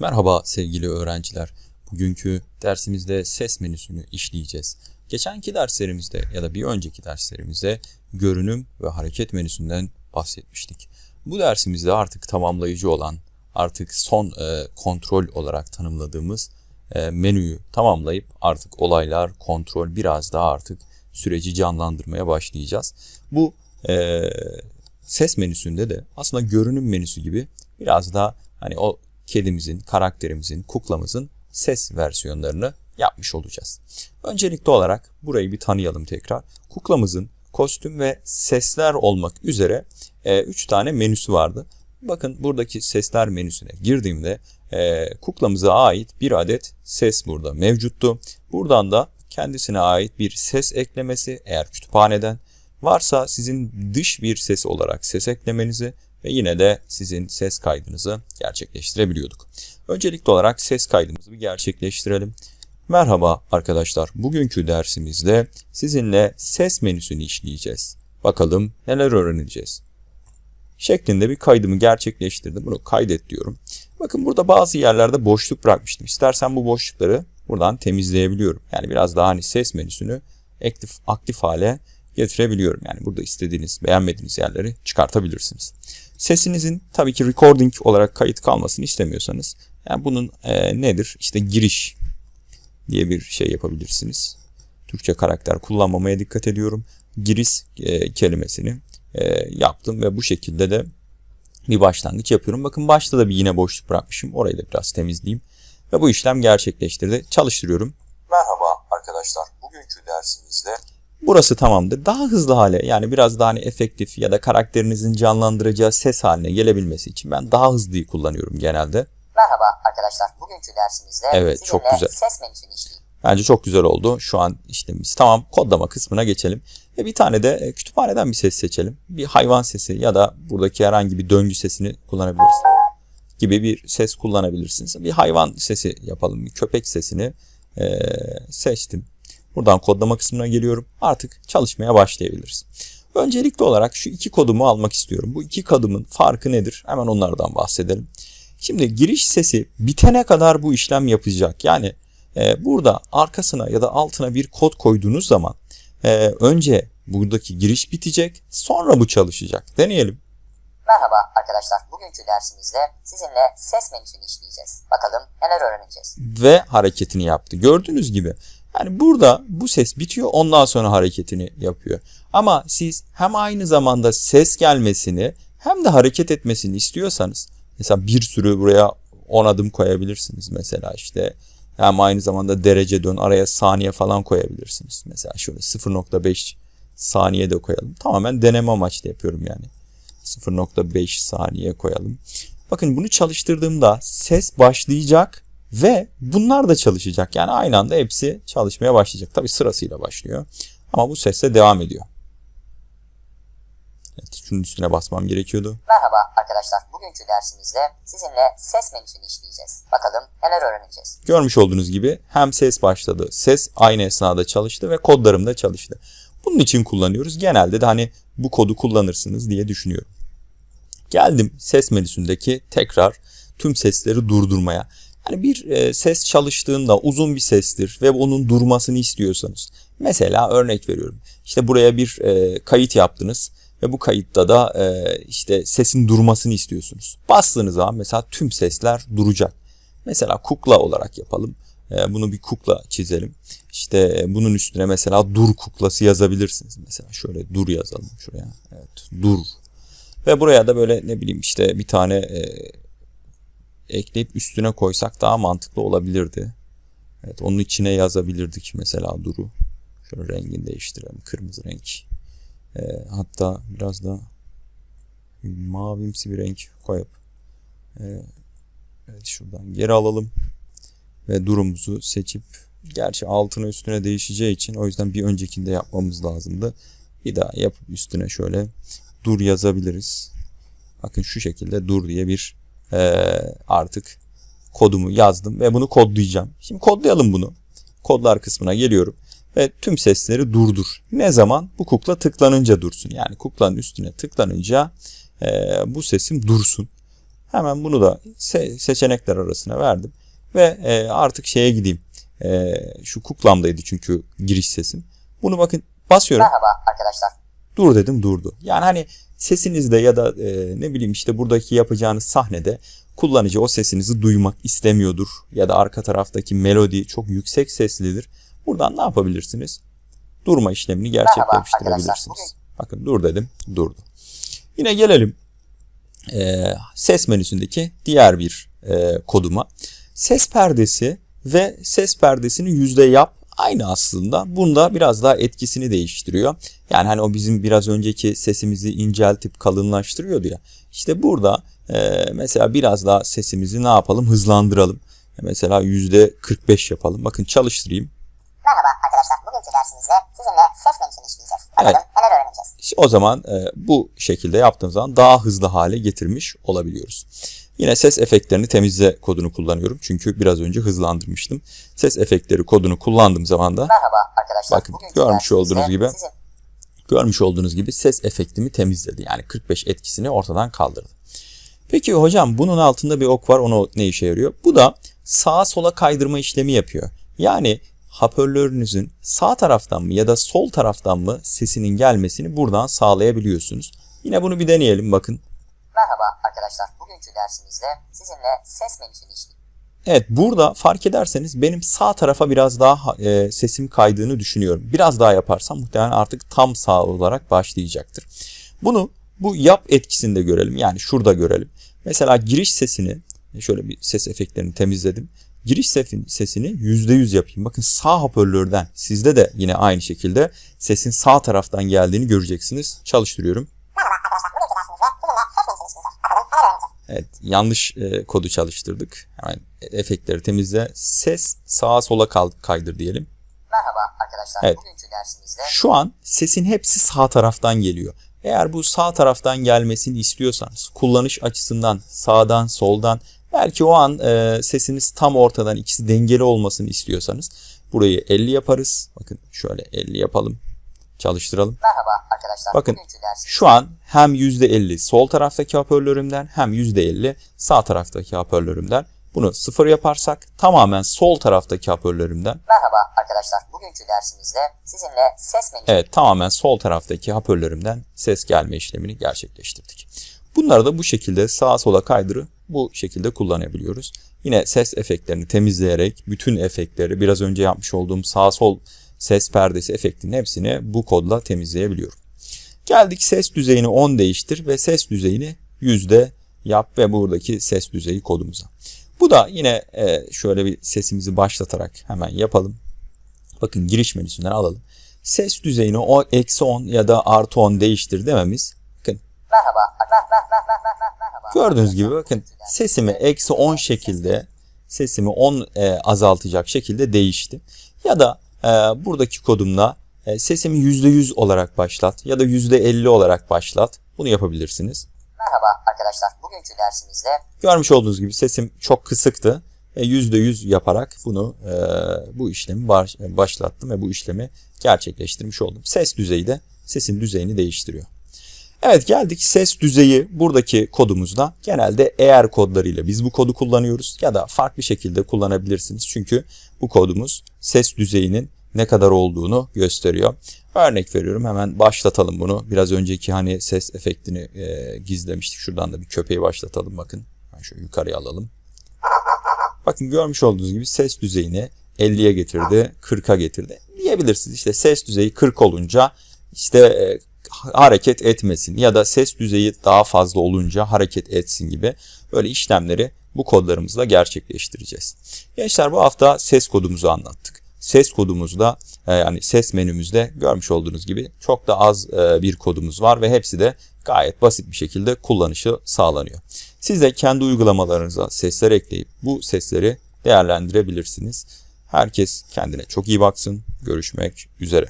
Merhaba sevgili öğrenciler. Bugünkü dersimizde ses menüsünü işleyeceğiz. Geçenki derslerimizde ya da bir önceki derslerimizde görünüm ve hareket menüsünden bahsetmiştik. Bu dersimizde artık tamamlayıcı olan, artık son e, kontrol olarak tanımladığımız e, menüyü tamamlayıp artık olaylar, kontrol biraz daha artık süreci canlandırmaya başlayacağız. Bu e, ses menüsünde de aslında görünüm menüsü gibi biraz daha hani o kedimizin, karakterimizin, kuklamızın ses versiyonlarını yapmış olacağız. Öncelikli olarak burayı bir tanıyalım tekrar. Kuklamızın kostüm ve sesler olmak üzere 3 tane menüsü vardı. Bakın buradaki sesler menüsüne girdiğimde e, kuklamıza ait bir adet ses burada mevcuttu. Buradan da kendisine ait bir ses eklemesi eğer kütüphaneden varsa sizin dış bir ses olarak ses eklemenizi ve yine de sizin ses kaydınızı gerçekleştirebiliyorduk. Öncelikli olarak ses kaydımızı bir gerçekleştirelim. Merhaba arkadaşlar. Bugünkü dersimizde sizinle ses menüsünü işleyeceğiz. Bakalım neler öğreneceğiz. Şeklinde bir kaydımı gerçekleştirdim. Bunu kaydet diyorum. Bakın burada bazı yerlerde boşluk bırakmıştım. İstersen bu boşlukları buradan temizleyebiliyorum. Yani biraz daha hani ses menüsünü aktif, aktif hale getirebiliyorum. Yani burada istediğiniz, beğenmediğiniz yerleri çıkartabilirsiniz. Sesinizin tabii ki recording olarak kayıt kalmasını istemiyorsanız yani bunun e, nedir? İşte giriş diye bir şey yapabilirsiniz. Türkçe karakter kullanmamaya dikkat ediyorum. Giriş e, kelimesini e, yaptım ve bu şekilde de bir başlangıç yapıyorum. Bakın başta da bir yine boşluk bırakmışım. Orayı da biraz temizleyeyim. Ve bu işlem gerçekleştirdi. Çalıştırıyorum. Merhaba arkadaşlar. Bugünkü dersimizde Burası tamamdır. Daha hızlı hale yani biraz daha hani efektif ya da karakterinizin canlandıracağı ses haline gelebilmesi için ben daha hızlıyı kullanıyorum genelde. Merhaba arkadaşlar. Bugünkü dersimizde Evet, çok güzel. ses menüsünü işleyeyim. Bence çok güzel oldu. Şu an işlemimiz tamam. Kodlama kısmına geçelim. Ve bir tane de e, kütüphaneden bir ses seçelim. Bir hayvan sesi ya da buradaki herhangi bir döngü sesini kullanabiliriz. Gibi bir ses kullanabilirsiniz. Bir hayvan sesi yapalım. Bir köpek sesini e, seçtim. Buradan kodlama kısmına geliyorum. Artık çalışmaya başlayabiliriz. Öncelikli olarak şu iki kodumu almak istiyorum. Bu iki kodumun farkı nedir? Hemen onlardan bahsedelim. Şimdi giriş sesi bitene kadar bu işlem yapacak. Yani e, burada arkasına ya da altına bir kod koyduğunuz zaman e, önce buradaki giriş bitecek sonra bu çalışacak. Deneyelim. Merhaba arkadaşlar. Bugünkü dersimizde sizinle ses menüsünü işleyeceğiz. Bakalım neler öğreneceğiz. Ve hareketini yaptı. Gördüğünüz gibi yani burada bu ses bitiyor ondan sonra hareketini yapıyor. Ama siz hem aynı zamanda ses gelmesini hem de hareket etmesini istiyorsanız mesela bir sürü buraya 10 adım koyabilirsiniz mesela işte hem aynı zamanda derece dön araya saniye falan koyabilirsiniz. Mesela şöyle 0.5 saniye de koyalım. Tamamen deneme amaçlı yapıyorum yani. 0.5 saniye koyalım. Bakın bunu çalıştırdığımda ses başlayacak ve bunlar da çalışacak. Yani aynı anda hepsi çalışmaya başlayacak. Tabi sırasıyla başlıyor. Ama bu sesle devam ediyor. Evet, şunun üstüne basmam gerekiyordu. Merhaba arkadaşlar. Bugünkü dersimizde sizinle ses menüsünü işleyeceğiz. Bakalım neler öğreneceğiz. Görmüş olduğunuz gibi hem ses başladı, ses aynı esnada çalıştı ve kodlarım da çalıştı. Bunun için kullanıyoruz. Genelde de hani bu kodu kullanırsınız diye düşünüyorum. Geldim ses menüsündeki tekrar tüm sesleri durdurmaya. Yani bir e, ses çalıştığında uzun bir sestir ve onun durmasını istiyorsanız. Mesela örnek veriyorum. İşte buraya bir e, kayıt yaptınız ve bu kayıtta da e, işte sesin durmasını istiyorsunuz. Bastığınız zaman mesela tüm sesler duracak. Mesela kukla olarak yapalım. E, bunu bir kukla çizelim. İşte e, bunun üstüne mesela dur kuklası yazabilirsiniz. Mesela şöyle dur yazalım şuraya. Evet dur. Ve buraya da böyle ne bileyim işte bir tane e, ekleyip üstüne koysak daha mantıklı olabilirdi. Evet onun içine yazabilirdik mesela duru. Şöyle rengini değiştirelim. Kırmızı renk. E, hatta biraz da mavimsi bir renk koyup e, evet şuradan geri alalım ve durumuzu seçip gerçi altına üstüne değişeceği için o yüzden bir öncekinde yapmamız lazımdı. Bir daha yapıp üstüne şöyle dur yazabiliriz. Bakın şu şekilde dur diye bir e, artık kodumu yazdım ve bunu kodlayacağım. Şimdi kodlayalım bunu. Kodlar kısmına geliyorum ve tüm sesleri durdur. Ne zaman? Bu kukla tıklanınca dursun. Yani kuklanın üstüne tıklanınca e, bu sesim dursun. Hemen bunu da se- seçenekler arasına verdim. Ve e, artık şeye gideyim. E, şu kuklamdaydı çünkü giriş sesim. Bunu bakın basıyorum. Merhaba arkadaşlar. Dur dedim durdu. Yani hani sesinizde ya da e, ne bileyim işte buradaki yapacağınız sahnede kullanıcı o sesinizi duymak istemiyordur. Ya da arka taraftaki melodi çok yüksek seslidir. Buradan ne yapabilirsiniz? Durma işlemini gerçekleştirebilirsiniz. Bakın dur dedim durdu. Yine gelelim e, ses menüsündeki diğer bir e, koduma. Ses perdesi ve ses perdesini yüzde yap aynı aslında. Bunda biraz daha etkisini değiştiriyor. Yani hani o bizim biraz önceki sesimizi inceltip kalınlaştırıyordu ya. İşte burada e, mesela biraz daha sesimizi ne yapalım hızlandıralım. Mesela yüzde 45 yapalım. Bakın çalıştırayım. Merhaba arkadaşlar. Bugünkü dersimizde sizinle ses menüsünü işleyeceğiz. Bakalım Evet. neler öğreneceğiz. İşte O zaman e, bu şekilde yaptığımız zaman daha hızlı hale getirmiş olabiliyoruz. Yine ses efektlerini temizle kodunu kullanıyorum. Çünkü biraz önce hızlandırmıştım. Ses efektleri kodunu kullandığım zaman da Merhaba arkadaşlar. Bakın, görmüş olduğunuz gibi. Sizin görmüş olduğunuz gibi ses efektimi temizledi. Yani 45 etkisini ortadan kaldırdı. Peki hocam bunun altında bir ok var. Onu ne işe yarıyor? Bu da sağa sola kaydırma işlemi yapıyor. Yani hoparlörünüzün sağ taraftan mı ya da sol taraftan mı sesinin gelmesini buradan sağlayabiliyorsunuz. Yine bunu bir deneyelim bakın. Merhaba arkadaşlar. Bugünkü dersimizde sizinle ses menüsünü işleyeceğiz. Evet burada fark ederseniz benim sağ tarafa biraz daha e, sesim kaydığını düşünüyorum. Biraz daha yaparsam muhtemelen artık tam sağ olarak başlayacaktır. Bunu bu yap etkisinde görelim. Yani şurada görelim. Mesela giriş sesini şöyle bir ses efektlerini temizledim. Giriş sesini %100 yapayım. Bakın sağ hoparlörden sizde de yine aynı şekilde sesin sağ taraftan geldiğini göreceksiniz. Çalıştırıyorum. Evet yanlış e, kodu çalıştırdık. Hemen efektleri temizle. Ses sağa sola kaydır diyelim. Merhaba arkadaşlar. Evet. Bugünkü dersimizde Şu an sesin hepsi sağ taraftan geliyor. Eğer bu sağ taraftan gelmesini istiyorsanız kullanış açısından sağdan soldan belki o an e, sesiniz tam ortadan ikisi dengeli olmasını istiyorsanız burayı 50 yaparız. Bakın şöyle 50 yapalım. Çalıştıralım. merhaba arkadaşlar. Bakın, Şu an hem %50 sol taraftaki hoparlörümden hem %50 sağ taraftaki hoparlörümden. Bunu sıfır yaparsak tamamen sol taraftaki hoparlörümden Merhaba arkadaşlar. Bugünkü dersimizde sizinle ses menüsü Evet tamamen sol taraftaki hoparlörümden ses gelme işlemini gerçekleştirdik. Bunları da bu şekilde sağa sola kaydırı bu şekilde kullanabiliyoruz. Yine ses efektlerini temizleyerek bütün efektleri biraz önce yapmış olduğum sağ sol ses perdesi efektinin hepsini bu kodla temizleyebiliyorum. Geldik ses düzeyini 10 değiştir ve ses düzeyini yüzde yap ve buradaki ses düzeyi kodumuza. Bu da yine e, şöyle bir sesimizi başlatarak hemen yapalım. Bakın giriş menüsünden alalım. Ses düzeyini o eksi 10 ya da artı 10 değiştir dememiz. Bakın Merhaba. Gördüğünüz gibi bakın sesimi eksi 10 şekilde sesimi 10 e, azaltacak şekilde değişti. Ya da e, buradaki kodumla e, sesimi %100 olarak başlat ya da %50 olarak başlat. Bunu yapabilirsiniz. Merhaba arkadaşlar. Bugünkü dersimizde Görmüş olduğunuz gibi sesim çok kısıktı. E, %100 yaparak bunu e, bu işlemi baş- başlattım ve bu işlemi gerçekleştirmiş oldum. Ses düzeyi de sesin düzeyini değiştiriyor. Evet geldik ses düzeyi buradaki kodumuzda genelde eğer kodlarıyla biz bu kodu kullanıyoruz ya da farklı şekilde kullanabilirsiniz. Çünkü bu kodumuz ses düzeyinin ne kadar olduğunu gösteriyor. Örnek veriyorum hemen başlatalım bunu. Biraz önceki hani ses efektini e, gizlemiştik. Şuradan da bir köpeği başlatalım bakın. Ben şöyle yukarıya alalım. Bakın görmüş olduğunuz gibi ses düzeyini 50'ye getirdi, 40'a getirdi diyebilirsiniz. İşte ses düzeyi 40 olunca işte e, hareket etmesin ya da ses düzeyi daha fazla olunca hareket etsin gibi böyle işlemleri bu kodlarımızla gerçekleştireceğiz. Gençler bu hafta ses kodumuzu anlattık. Ses kodumuzda e, yani ses menümüzde görmüş olduğunuz gibi çok da az e, bir kodumuz var ve hepsi de gayet basit bir şekilde kullanışı sağlanıyor. Siz de kendi uygulamalarınıza sesler ekleyip bu sesleri değerlendirebilirsiniz. Herkes kendine çok iyi baksın. Görüşmek üzere.